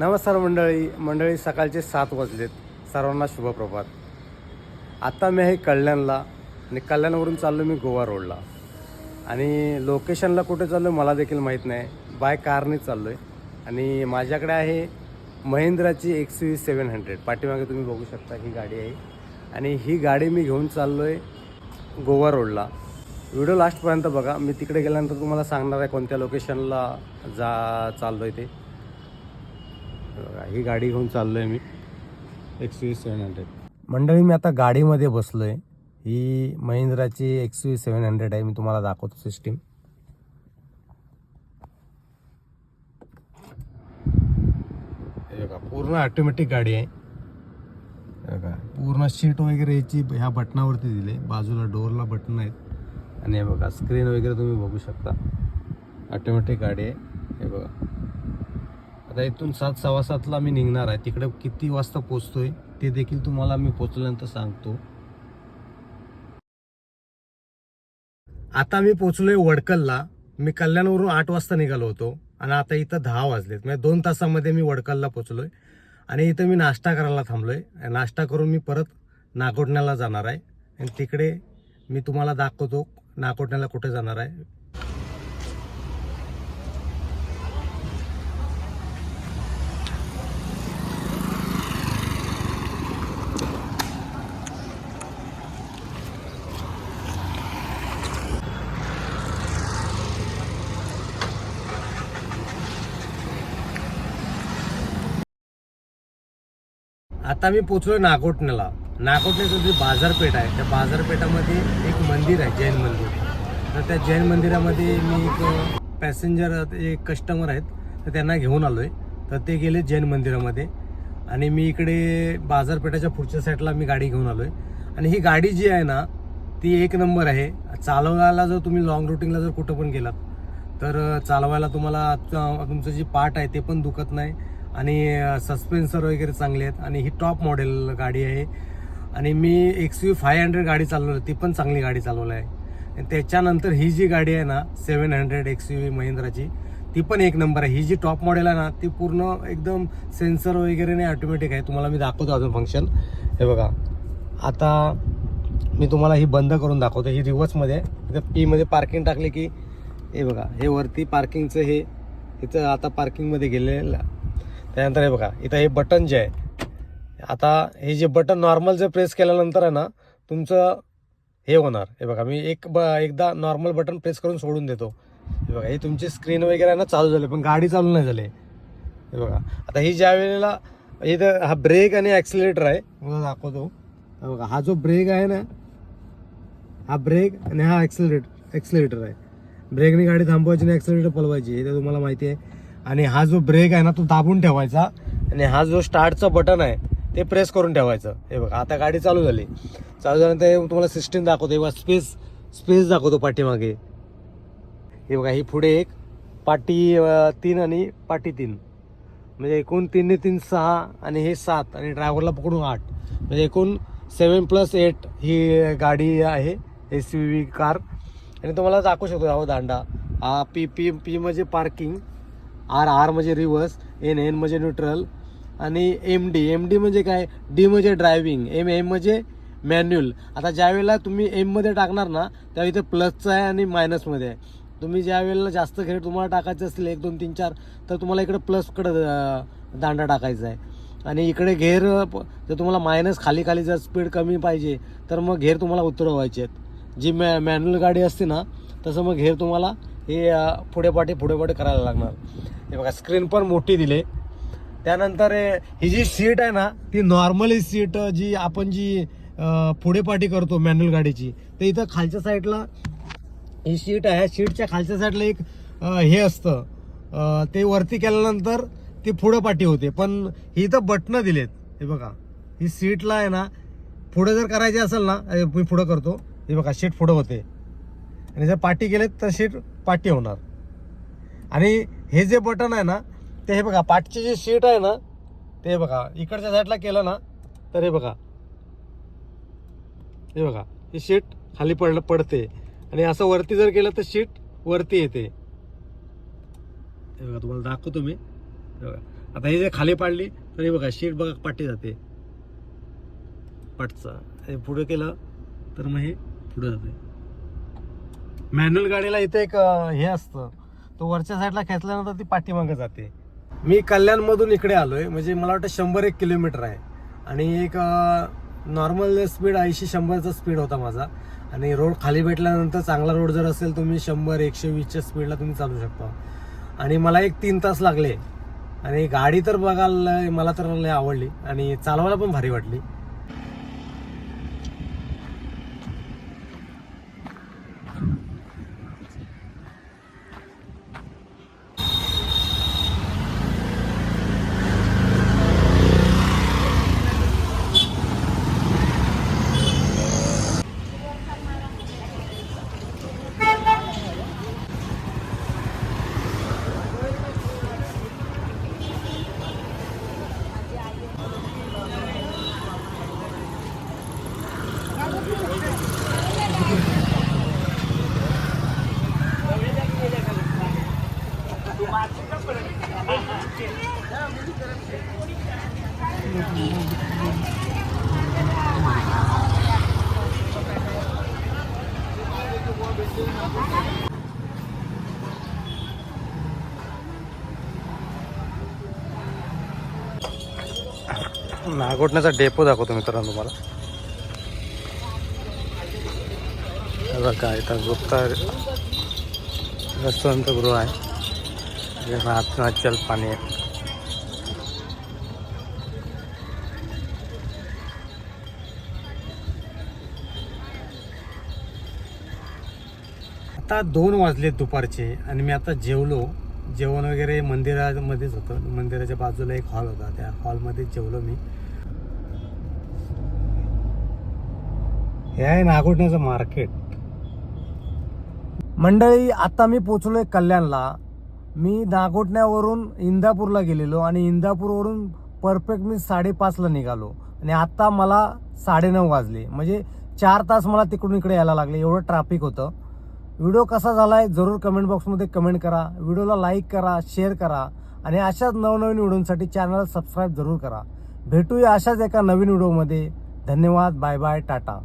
नमस्कार मंडळी. मंडळी सकाळचे सात वाजलेत. सर्वांना शुभप्रभात. आत्ता मी आहे कल्याणला आणि कल्याणवरून चाललो मी गोवा रोडला. आणि लोकेशनला कुठे चाललो मला देखील माहीत नाही. बाय कारने चाललो आहे आणि माझ्याकडे आहे महिंद्राची एक्स व्ही सेवन हंड्रेड पाठीमागे तुम्ही बघू शकता ही गाडी आहे. आणि ही गाडी मी घेऊन चाललो आहे गोवा रोडला. व्हिडिओ लास्टपर्यंत बघा. मी तिकडे गेल्यानंतर तुम्हाला सांगणार आहे कोणत्या लोकेशनला जा चाललो आहे ते. बघा, ही गाडी घेऊन चाललो आहे मी एक्स सेवन हंड्रेड मंडळी मी आता गाडीमध्ये बसलो आहे ही महिंद्राची एक्स व्ही सेवन हंड्रेड आहे मी तुम्हाला दाखवतो सिस्टीम हे बघा पूर्ण ऑटोमॅटिक गाडी आहे. हे बघा पूर्ण सीट वगैरे याची ह्या बटनावरती दिले. बाजूला डोअरला बटन आहेत. आणि हे बघा स्क्रीन वगैरे तुम्ही बघू शकता. ऑटोमॅटिक गाडी आहे. हे बघा. आता इथून सात सव्वा सातला मी निघणार आहे. तिकडे किती वाजता पोचतोय ते देखील तुम्हाला मी पोचल्यानंतर सांगतो. आता मी पोचलोय वडकलला. मी कल्याणवरून आठ वाजता निघालो होतो आणि आता इथं दहा वाजलेत. म्हणजे दोन तासामध्ये मी वडकलला पोचलोय. आणि इथं मी नाश्ता करायला थांबलोय. नाश्ता करून मी परत नागोटण्याला जाणार आहे. आणि तिकडे मी तुम्हाला दाखवतो नागोटण्याला कुठे जाणार आहे. आता मी पोचलो नागोटण्याला नागोटण्याचं जे बाजारपेठ आहे त्या बाजारपेठामध्ये एक मंदिर आहे जैन मंदिर. तर त्या जैन मंदिरामध्ये मी एक पॅसेंजर एक कस्टमर आहेत तर त्यांना घेऊन आलो आहे तर ते गेले जैन मंदिरामध्ये. आणि मी इकडे बाजारपेठाच्या पुढच्या साईडला मी गाडी घेऊन आलो आहे आणि ही गाडी जी आहे ना ती एक नंबर आहे. चालवायला जर तुम्ही लॉंग रुटिंगला जर कुठं पण गेलात तर चालवायला तुम्हाला तुमचं तुमचं जे पार्ट आहे ते पण दुखत नाही. आणि सस्पेन्सर वगैरे चांगले आहेत आणि ही टॉप मॉडेल गाडी आहे. आणि मी एक्स यू फाय हंड्रेड गाडी चालवली ती पण चांगली गाडी चालवली आहे. आणि त्याच्यानंतर ही जी गाडी आहे ना सेवन हंड्रेड एक्स यू महिंद्राची ती पण एक नंबर आहे. ही जी टॉप मॉडेल आहे ना ती पूर्ण एकदम सेन्सर वगैरे नाही ऑटोमॅटिक आहे. तुम्हाला मी दाखवतो अजून फंक्शन हे बघा. आता मी तुम्हाला ही बंद करून दाखवतो. ही रिवर्समध्ये पीमध्ये पार्किंग टाकले की हे बघा. हे वरती पार्किंगचं हे इथं आता पार्किंगमध्ये गेलेलं त्यानंतर हे बघा इथं हे बटन जे आहे आता हे जे बटन नॉर्मल जर प्रेस केल्यानंतर आहे ना तुमचं हे होणार. हे बघा मी एक ब एकदा नॉर्मल बटन प्रेस करून सोडून देतो. हे बघा हे तुमची स्क्रीन वगैरे आहे ना चालू झाले पण गाडी चालू नाही झाली. हे बघा आता ही ज्या वेळेला इथं हा ब्रेक आणि ॲक्सिलेटर आहे मला दाखवतो. हे बघा हा जो ब्रेक आहे ना हा ब्रेक आणि हा ॲक्सिलेटर ॲक्सिलेटर आहे. ब्रेकने गाडी थांबवायची आणि ॲक्सिलेटर पलवायची हे तर तुम्हाला माहिती आहे. आणि हा जो ब्रेक आहे ना तो दाबून ठेवायचा. आणि हा जो स्टार्टचं बटन आहे ते प्रेस करून ठेवायचं. हे बघा आता गाडी चालू झाली. चालू झाल्यानंतर तुम्हाला सिस्टीम दाखवतो. हे बघा स्पेस स्पेस दाखवतो पाठीमागे. हे बघा ही पुढे एक पाटी तीन आणि पाटी तीन. म्हणजे एकूण तीन तीन सहा आणि हे सात आणि ड्रायव्हरला पकडून आठ. म्हणजे एकूण सेवन प्लस एट ही गाडी आहे एस यू व्ही कार आणि तुम्हाला दाखवू शकतो हा दांडा. हा पी पी पी म्हणजे पार्किंग आर आर म्हणजे रिव्हर्स एन एन म्हणजे न्यूट्रल आणि एम डी एम डी म्हणजे काय? डी म्हणजे ड्रायव्हिंग एम एम म्हणजे मॅन्युअल आता ज्या वेळेला तुम्ही एममध्ये टाकणार ना त्यावेळी इथे प्लसचं आहे आणि मायनसमध्ये आहे. तुम्ही ज्या वेळेला जास्त खेळ तुम्हाला टाकायचे असतील एक दोन तीन चार तर तुम्हाला इकडे प्लसकडे दांडा टाकायचा आहे. आणि इकडे घेर प- जर तुम्हाला मायनस खाली खाली जर स्पीड कमी पाहिजे तर मग घेर तुम्हाला उतरवायचे आहेत. जी मॅ मॅन्युअल गाडी असते ना तसं मग घेर तुम्हाला हे अ, पुढे पाठी पुढे पाठी करायला लागणार. हे बघा स्क्रीन पण मोठी दिली. त्यानंतर ही जी सीट आहे ना ती नॉर्मली सीट जी आपण जी पुढे पाठी करतो मॅन्युअल गाडीची तर इथं खालच्या साईडला ही सीट आहे. सीटच्या खालच्या साईडला एक हे असतं. ते वरती केल्यानंतर ती पुढं पाठी होते. पण ही तर बटणं दिलेत. हे बघा ही सीटला आहे ना पुढे जर करायची असेल ना मी पुढं करतो. हे बघा सीट पुढं होते. आणि जर पाठी गेलेत तर सीट पाठी होणार. आणि हे जे बटन आहे ना ते हे बघा पाठची जी सीट आहे ना ते बघा इकडच्या साईडला केलं ना तर हे बघा. हे बघा ही सीट खाली पड पडते. आणि असं वरती जर केलं तर सीट वरती येते. हे बघा तुम्हाला दाखवतो मी. बघा. आता हे जे खाली पाडली तर हे बघा शीट बघा पाठी जाते. पाठचा. हे पुढे केलं तर मग हे पुढे जाते. मॅन्युअल गाडीला इथे एक अं, हे असतं. तो वरच्या साईडला खेचल्यानंतर ती पाठीमागे जाते. मी कल्याणमधून इकडे आलोय. म्हणजे मला वाटतं शंभर एक किलोमीटर आहे. आणि एक नॉर्मल स्पीड ऐंशी शंभरचा स्पीड होता माझा. आणि रोड खाली भेटल्यानंतर चांगला रोड जर असेल तुम्ही शंभर एकशे वीसच्या स्पीडला तुम्ही चालू शकता. आणि मला एक तीन तास लागले. आणि गाडी तर बघायला मला तर लय आवडली. आणि चालवायला पण भारी वाटली. नागोटण्याचा डेपो दाखवतो मित्रांनो तुम्हाला. हे बघा तर गुप्ता रेस्टॉरंट गृह आहे. नाचल पाणी आता दोन वाजले दुपारचे आणि मी आता जेवलो. जेवण वगैरे मंदिरामध्येच होतं. मंदिराच्या बाजूला एक हॉल होता. त्या हॉलमध्ये जेवलो मी. हे आहे नागोठण्याचं मार्केट मंडळी आता मी पोचलोय कल्याणला. मी दागोटण्यावरून इंदापूरला गेलेलो आणि इंदापूरवरून परफेक्ट मी साडेपाचला निघालो. आणि आत्ता मला साडेनऊ वाजले. म्हणजे चार तास मला तिकडून इकडे यायला लागले. एवढं ट्रॅफिक होतं. व्हिडिओ कसा झाला आहे जरूर कमेंट बॉक्समध्ये कमेंट करा. व्हिडिओला लाईक करा शेअर करा. आणि अशाच नवनवीन व्हिडिओंसाठी चॅनलला सबस्क्राईब जरूर करा. भेटूया अशाच एका नवीन व्हिडिओमध्ये. धन्यवाद. Bye bye Tata